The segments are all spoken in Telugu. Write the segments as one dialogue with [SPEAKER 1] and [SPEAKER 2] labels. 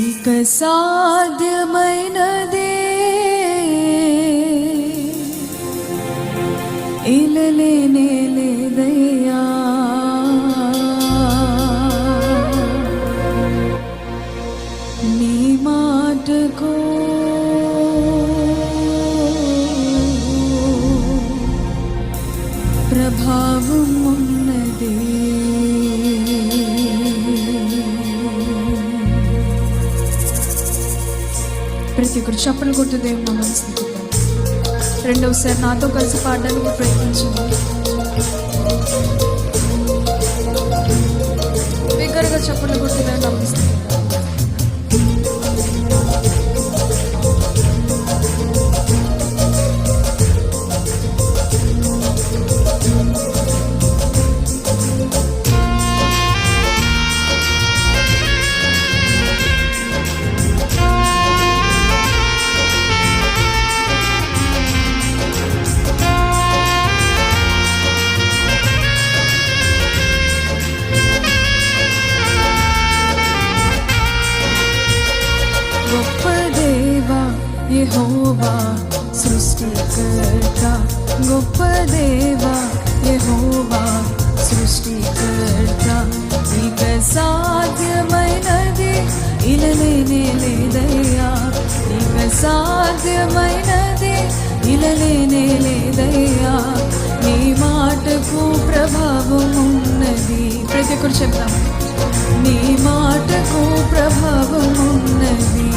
[SPEAKER 1] ఇక సాధ్యమైనదే. ఇలలేనే లేదయ్యా. నీ మాటకో ప్రభావం ఉన్నది ఇక్కడ ఒక్కరు చప్పలు కొట్టు దేవుని నామాన్ని రెండవసారి నాతో కలిసి పాడడానికి ప్రయత్నించండి. బిగ్గరగా చప్పలు కొట్టు దేవుని యహోవా సృష్టికర్త గొప్ప దేవా యహోవా సృష్టికర్త. ఇక సాధ్యమైనది ఇలలేనే లేదయ్యా. ఇక సాధ్యమైనది ఇలలేనే లేదయ్యా. నీ మాటకు ప్రభావం ఉన్నది ప్రతి ఒక్కరు చెప్తాం నీ మాటకు ప్రభావం ఉన్నది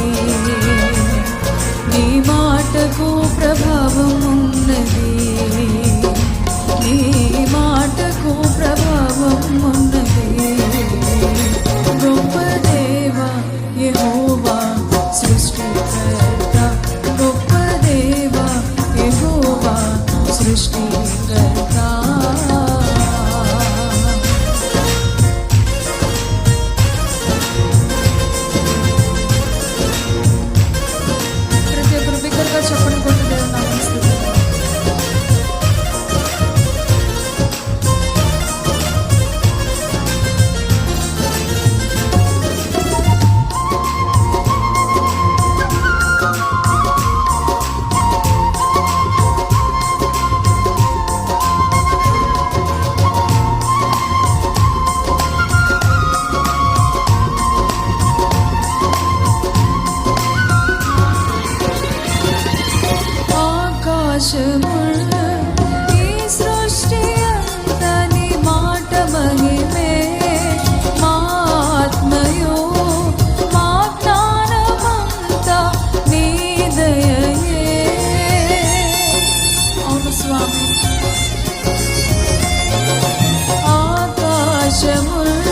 [SPEAKER 1] నీ మాటకు ప్రభావం ఉన్నది ఆకాశములు ఈ సృష్టి అంతా నీ మాట మహిమే. మా ఆత్మయు మా జ్ఞానమంతా నీ దయయే. అవును స్వామి. ఆకాశములు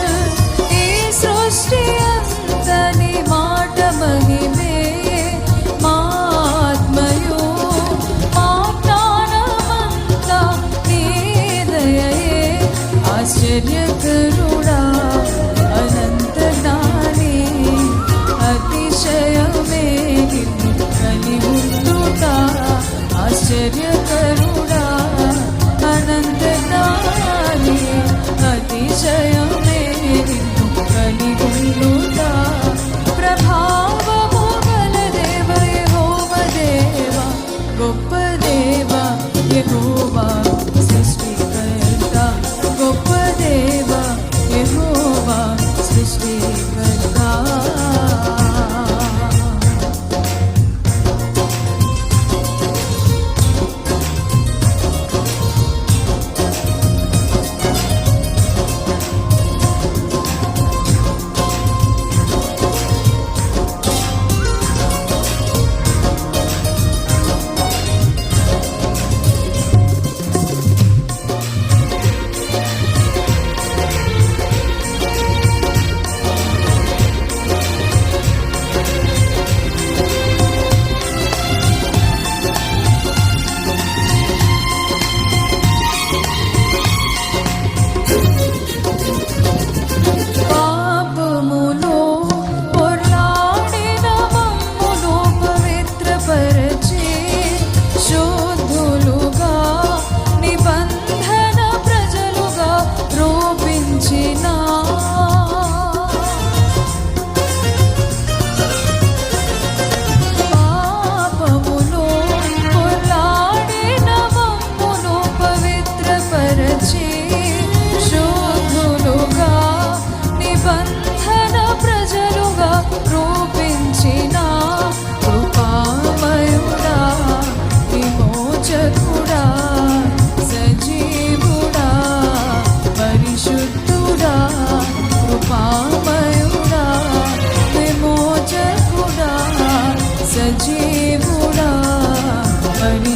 [SPEAKER 1] యెహోవా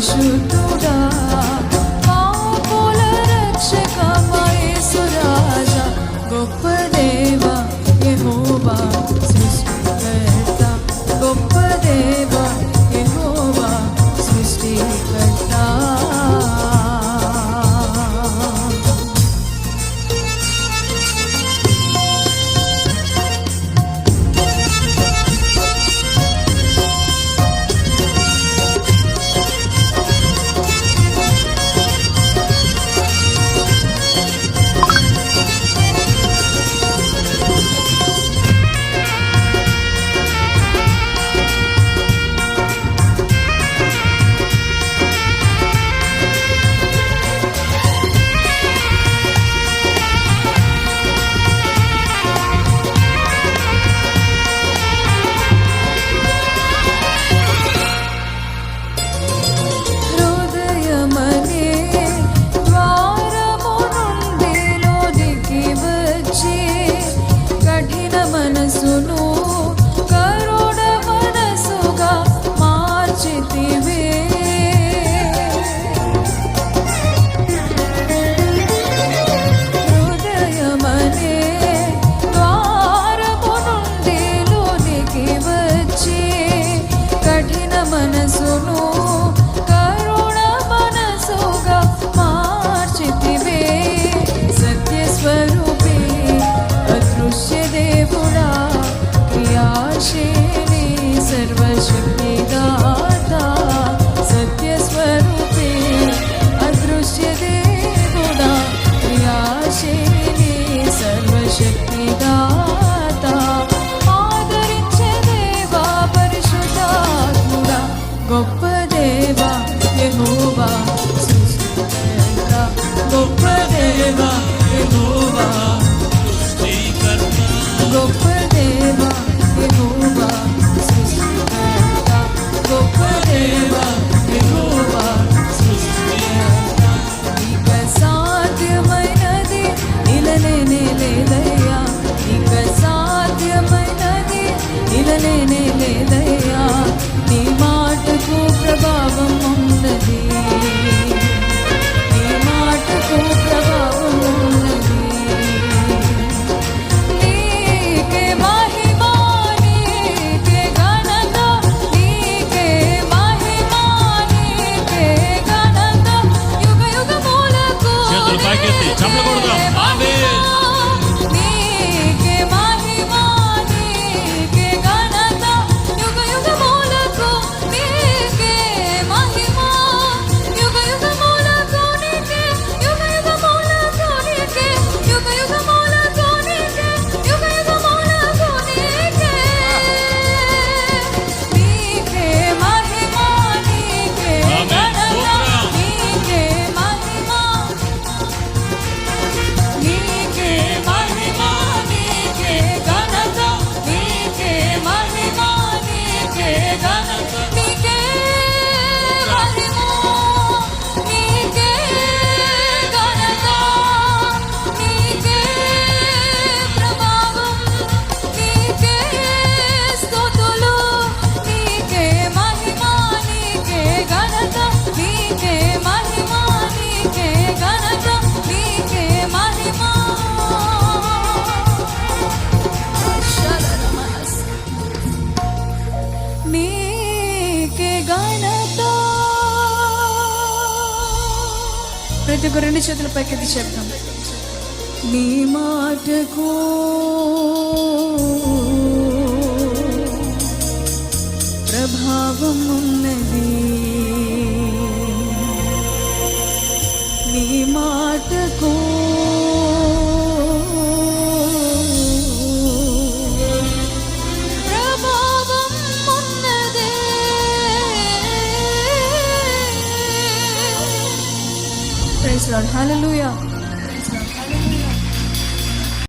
[SPEAKER 1] 树 ప్రతి ఒక్క రెండు చేతుల పైకెత్తి చెప్తాం. నీ మాటకు ప్రభావం ఉన్నది. నీ మాటకు Hallelujah.